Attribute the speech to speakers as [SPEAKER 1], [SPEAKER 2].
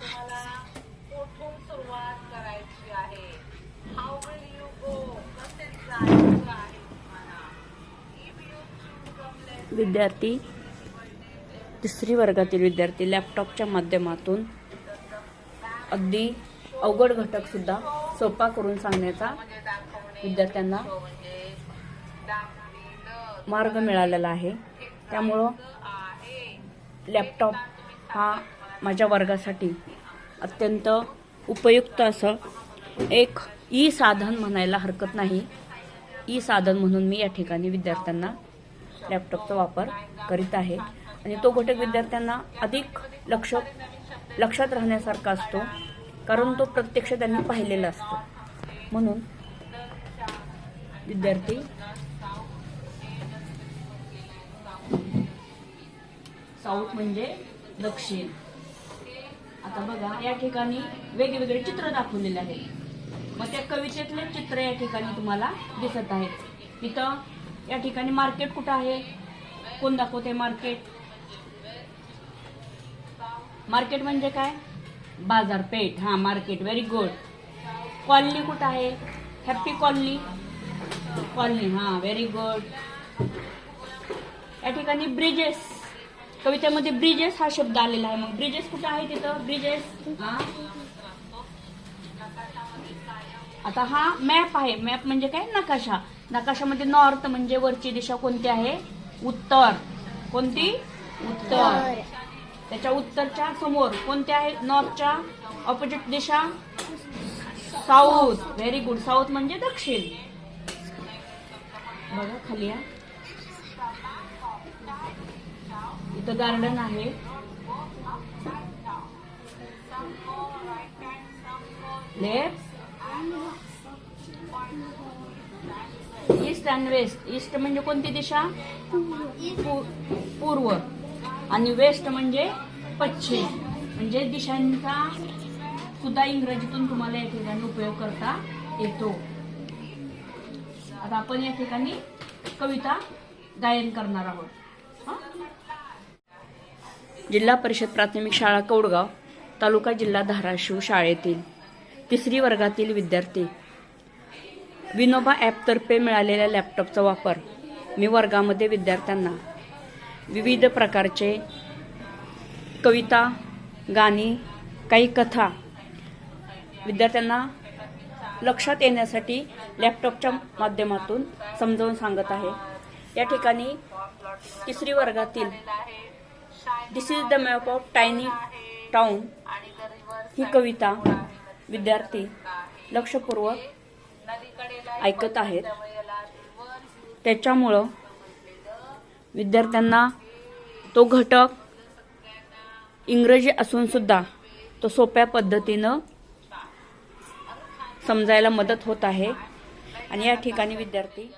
[SPEAKER 1] तुम्हाला कुठून सुरुवात करायची आहे? हाऊ विल यू गो कसे जायचं आहे तुम्हाला?
[SPEAKER 2] विद्यार्थी तिसरी वर्गातील विद्यार्थी लॅपटॉपच्या माध्यमातून अगदी अवघड घटक सुद्धा सोपा करून सांगण्याचा विद्यार्थ्यांना मार्ग मिळालेला आहे. त्यामुळं लॅपटॉप हा माझ्या वर्गासाठी अत्यंत उपयुक्त असं एक ई साधन म्हणायला हरकत नाही. ई साधन म्हणून मी या ठिकाणी विद्यार्थ्यांना लॅपटॉपचा वापर करीत आहे. आणि तो घटक विद्यार्थ्यांना अधिक लक्ष लक्षात राहण्यासारखा असतो कारण तो प्रत्यक्ष त्यांनी पाहिलेला असतो. म्हणून विद्यार्थी साऊथ म्हणजे दक्षिण. आता बघा या ठिकाणी वेगवेगळे चित्र दाखवलेले आहेत मग त्या कवितेतले चित्र या ठिकाणी तुम्हाला दिसत आहेत. इथं या ठिकाणी मार्केट कुठं आहे? कोण दाखवते मार्केट? मार्केट म्हणजे काय? बाजारपेठ. हा मार्केट. व्हेरी गुड कॉलनी कुठं आहे? Happy colony? कॉलनी. हा व्हेरी गुड या ठिकाणी ब्रिजेस कवितेमध्ये ब्रिजेस हा शब्द आलेला आहे. मग ब्रिजेस कुठं आहे तिथं? ब्रिजेस? आता हा मॅप आहे. मॅप म्हणजे काय? नकाशा. नकाशामध्ये नॉर्थ म्हणजे वरची दिशा कोणती आहे? उत्तर. कोणती? उत्तर. त्याच्या उत्तरच्या समोर कोणत्या आहे? नॉर्थच्या ऑपोजिट दिशा? साऊथ. व्हेरी गुड साऊथ म्हणजे दक्षिण. बघा खाली या इथं गार्डन आहे. Left east and west east म्हणजे कोणती दिशा? पूर्व. आणि वेस्ट म्हणजे पश्चिम. म्हणजे दिशांचा सुद्धा इंग्रजीतून तुम्हाला या ठिकाणी उपयोग करता येतो. आता आपण या ठिकाणी कविता गायन करणार आहोत. जिल्हा परिषद प्राथमिक शाळा कौडगाव तालुका जिल्हा धाराशिव शाळेतील तिसरी वर्गातील विद्यार्थी. विनोबा ॲपतर्फे मिळालेल्या लॅपटॉपचा वापर मी वर्गामध्ये विद्यार्थ्यांना विविध प्रकारचे कविता गाणी काही कथा विद्यार्थ्यांना लक्षात येण्यासाठी लॅपटॉपच्या माध्यमातून समजावून सांगत आहे. या ठिकाणी तिसरी वर्गातील this is the map of tiny town ही कविता विद्यार्थी लक्षपूर्वक ऐकत आहेत. त्याच्यामुळं विद्यार्थ्यांना तो घटक इंग्रजी असून सुद्धा तो सोप्या पद्धतीनं समजायला मदत होत आहे. आणि या ठिकाणी विद्यार्थी